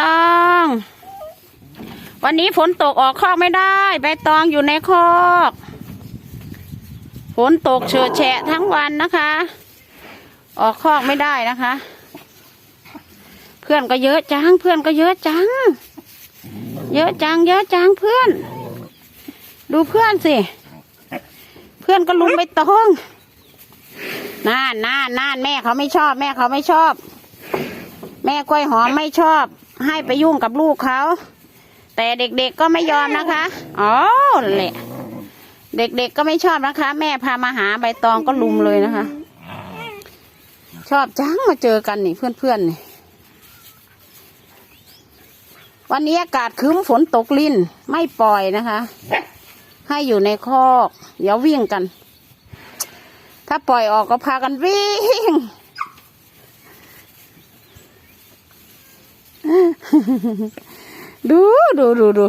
ตอง วันนี้ฝนตกออกคอกไม่ได้ใบตองอยู่ในคอกฝนตกเฉอะแฉะทั้งวันนะคะ ออกคอกไม่ได้นะคะ เพื่อนก็เยอะจัง เพื่อนก็เยอะจัง เยอะจัง เยอะจังเพื่อน ดูเพื่อนสิ เพื่อนก็ลุมไปตองน่านน่านน่านแม่เขาไม่ชอบ แม่เขาไม่ชอบ แม่กล้วยหอมไม่ชอบ ให้ไปยุ่งกับลูกเขา แต่เด็กๆก็ไม่ยอมนะคะอ๋อแหละ เด็กๆก็ไม่ชอบนะคะ แม่พามาหาใบตองก็ลุมเลยนะคะ ชอบจังมาเจอกันนี่เพื่อนๆนี่วันนี้อากาศครึ้มฝนตกลิ่นไม่ปล่อยนะคะ ให้อยู่ในคอก เดี๋ยววิ่งกัน ถ้าปล่อยออกก็พากันวิ่ง ดูดูดูดู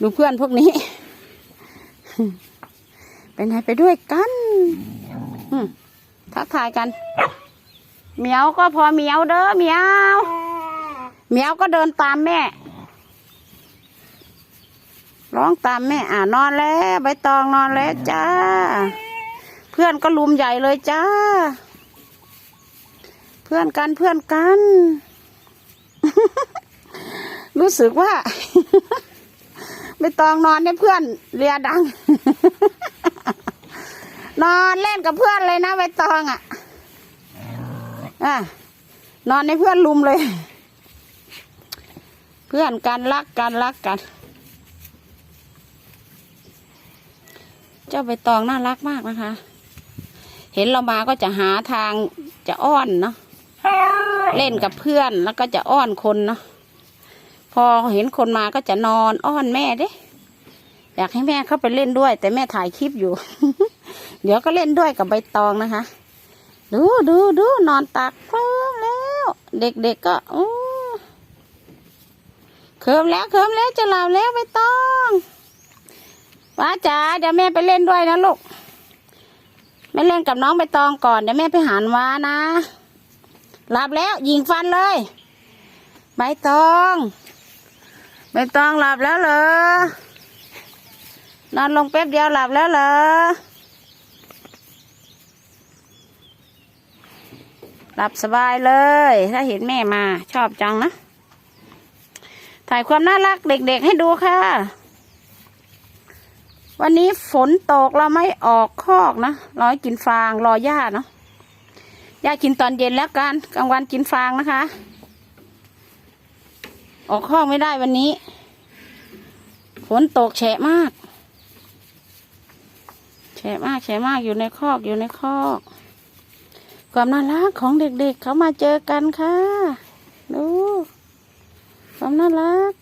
ดูเพื่อนพวกนี้ ไปไหนไปด้วยกันทักทายกันเหมียวก็พอเหมียวเด้อเหมียวเหมียวก็เดินตามแม่ ร้องตามแม่ อ่านอนแล้วใบตองนอนแล้วจ้า เพื่อนก็ลุมใหญ่เลยจ้า เพื่อนกันเพื่อนกัน รู้สึกว่าใบตองนอนในเพื่อนเรียดัง นอนเล่นกับเพื่อนเลยนะใบตองอะอะนอนในเพื่อนลุมเลย เพื่อนกันรักกันรักกัน เจ้าใบตองน่ารักมากนะคะ เห็นเรามาก็จะหาทางจะอ้อนเนาะ เล่นกับเพื่อนแล้วก็จะอ้อนคนเนาะพอเห็นคนมาก็จะนอนอ้อนแม่เด้ อยากให้แม่เข้าไปเล่นด้วย แต่แม่ถ่ายคลิปอยู่ เดี๋ยวก็เล่นด้วยกับใบตองนะคะ ดูดูดูนอนตักเคิมแล้ว เด็กๆก็อู้เคิมแล้วเคิมแล้วจะหลับแล้วใบตองว้าจ๋าเดี๋ยวแม่ไปเล่นด้วยนะลูกแม่เล่นกับน้องใบตองก่อนเดี๋ยวแม่ไปหานว้านะ หลับแล้ว ยิงฟันเลย ใบตองใบตองหลับแล้วเหรอนอนลงแป๊บเดียวหลับแล้วเหรอหลับสบายเลย ถ้าเห็นแม่มาชอบจังนะ ถ่ายความน่ารักเด็กๆให้ดูค่ะ วันนี้ฝนตกเราไม่ออกคอกนะรอให้กินฟางรอหญ้าเนาะ หญ้ากินตอนเย็นแล้วกันกลางวันกินฟางนะคะ ออกคอกไม่ได้วันนี้ฝนตกแฉะมากแฉะมากแฉะมากอยู่ในคอกอยู่ในคอก ความน่ารักของเด็กๆเขามาเจอกันค่ะ ดู ความน่ารัก